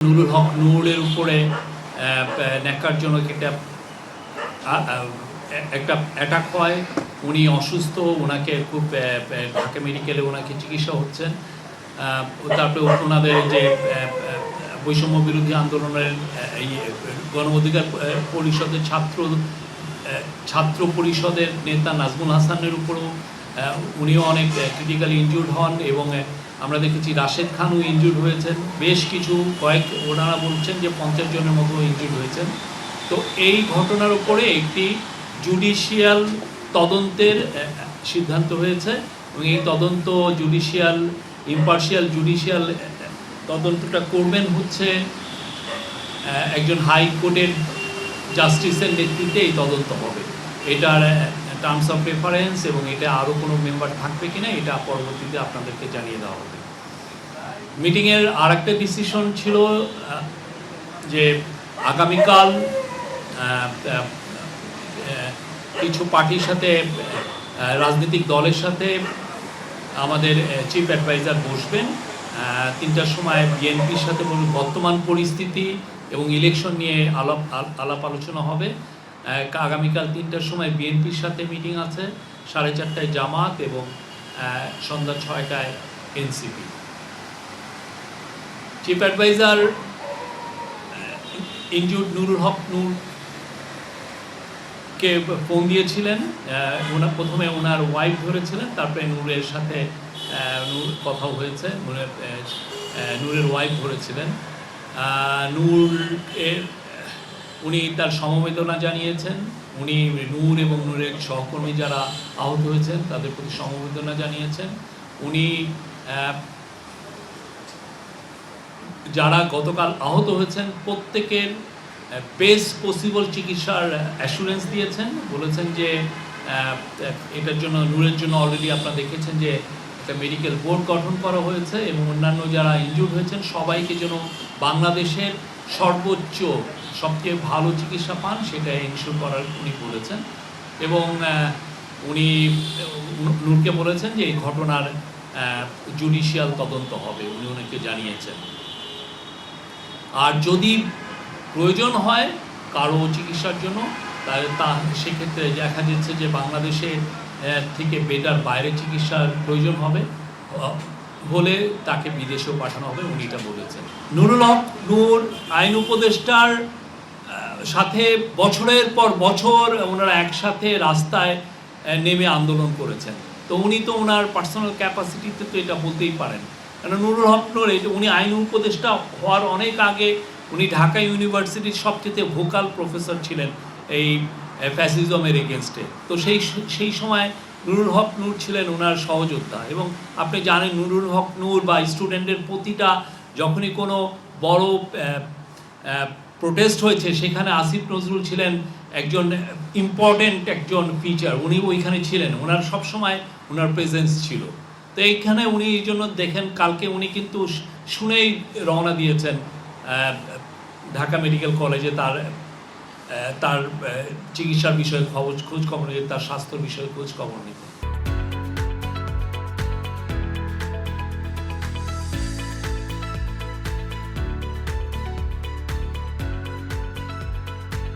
নুরুল হক নুরের উপরে নেকার জন্য একটা একটা অ্যাটাক হয়। উনি অসুস্থ ওনাকে খুব ঢাকা মেডিকেলে ওনাকে চিকিৎসা হচ্ছেন। তারপরে ওনাদের যে বৈষম্য বিরোধী আন্দোলনের গণ অধিকার পরিষদের ছাত্র ছাত্র পরিষদের নেতা নাজমুল হাসানের উপরও উনিও অনেক ক্রিটিক্যালি ইনজুর্ড হন এবং আমরা দেখেছি রাশেদ খানও ইনজুর্ড হয়েছেন। বেশ কিছু কয়েক ওনারা বলছেন যে পঞ্চাশ জনের মতো ইনজুর্ড হয়েছেন। তো এই ঘটনার উপরে একটি জুডিশিয়াল তদন্তের সিদ্ধান্ত হয়েছে এবং এই তদন্ত জুডিশিয়াল ইম্পার্শিয়াল জুডিশিয়াল তদন্তটা করবেন হচ্ছে একজন হাইকোর্টের জাস্টিসের নেতৃত্বে এই তদন্ত হবে। এটার টার্মস অফ রেফারেন্স এবং এটা আরও কোনো মেম্বার থাকবে কিনা এটা পরবর্তীতে আপনাদেরকে জানিয়ে দেওয়া হবে। মিটিংয়ের আর একটা ডিসিশন ছিল যে আগামীকাল কিছু পার্টির সাথে রাজনৈতিক দলের সাথে আমাদের চিফ অ্যাডভাইজার বসবেন। তিনটার সময় বিএনপির সাথে বর্তমান পরিস্থিতি এবং ইলেকশন নিয়ে আলাপ, আল- আলাপ আলোচনা হবে। আগামীকাল তিনটার সময় বিএনপির সাথে মিটিং আছে, সাড়ে চারটায় জামাত এবং সন্ধ্যা ছয়টায় এনসিপি। চিফ অ্যাডভাইজার ইনজুড নুরুল হক নূর কে ফোন দিয়েছিলেন ওনার প্রথমে ওনার ওয়াইফ ধরেছিলেন, তারপরে নূরের সাথে নূর কথাও হয়েছে, নূরের ওয়াইফ ধরেছিলেন। নূর এর উনি তার সমবেদনা জানিয়েছেন। উনি নূর এবং নূরের সহকর্মী যারা আহত হয়েছেন, তাদের প্রতি সমবেদনা জানিয়েছেন। উনি যারা গতকাল আহত হয়েছেন, প্রত্যেকের বেস্ট পসিবল চিকিৎসার অ্যাসুরেন্স দিয়েছেন। বলেছেন যে এটার জন্য, নূরের জন্য অলরেডি আপনারা দেখেছেন যে, একটা মেডিকেল বোর্ড গঠন করা হয়েছে এবং অন্যান্য যারা ইনজুর্ড হয়েছেন, সবাইকে যেন বাংলাদেশের সর্বোচ্চ, সবচেয়ে ভালো চিকিৎসা পান সেটা ইনশিওর করার উনি বলেছেন এবং উনি নূরকে বলেছেন যে এই ঘটনার জুডিশিয়াল তদন্ত হবে উনি ওনাকে জানিয়েছেন। আর যদি প্রয়োজন হয় কারও চিকিৎসার জন্য, তাহলে তা, সেক্ষেত্রে দেখা যাচ্ছে যে বাংলাদেশে থেকে বেটার বাইরে চিকিৎসার প্রয়োজন হবে। হলে তাকে বিদেশেও পাঠানো হবে, উনি এটা বলেছেন। নুরুল হক নূর, আইন উপদেষ্টার সাথে বছরের পর বছর ওনারা একসাথে রাস্তায় নেমে আন্দোলন করেছেন। তো উনি তো ওনার পার্সোনাল ক্যাপাসিটিতে তো এটা বলতেই পারেন। কেন নুরুল হক নূর, এই উনি আইন উপদেষ্টা হওয়ার অনেক আগে উনি ঢাকা ইউনিভার্সিটির সবচেয়ে ভোকাল প্রফেসর ছিলেন এই ফ্যাসিজমের এগেনস্টে তো সেই সেই সময় নুরুল হক নূর ছিলেন ওনার সহযোদ্ধা এবং আপনি জানেন নুরুল হক নূর বা স্টুডেন্টের প্রতিটা যখনই কোনো বড় প্রোটেস্ট হয়েছে, সেখানে আসিফ নজরুল ছিলেন একজন ইম্পর্টেন্ট একজন ফিচার উনি ওইখানে ছিলেন। ওনার সবসময় ওনার প্রেজেন্স ছিল। তো এইখানে উনি এই জন্য দেখেন কালকে উনি কিন্তু শুনেই রওনা দিয়েছেন ঢাকা মেডিকেল কলেজে তার তার চিকিৎসার বিষয়ে খবর খোঁজখবর খবর নিয়ে তার স্বাস্থ্য বিষয়ে খোঁজখবর নিতে।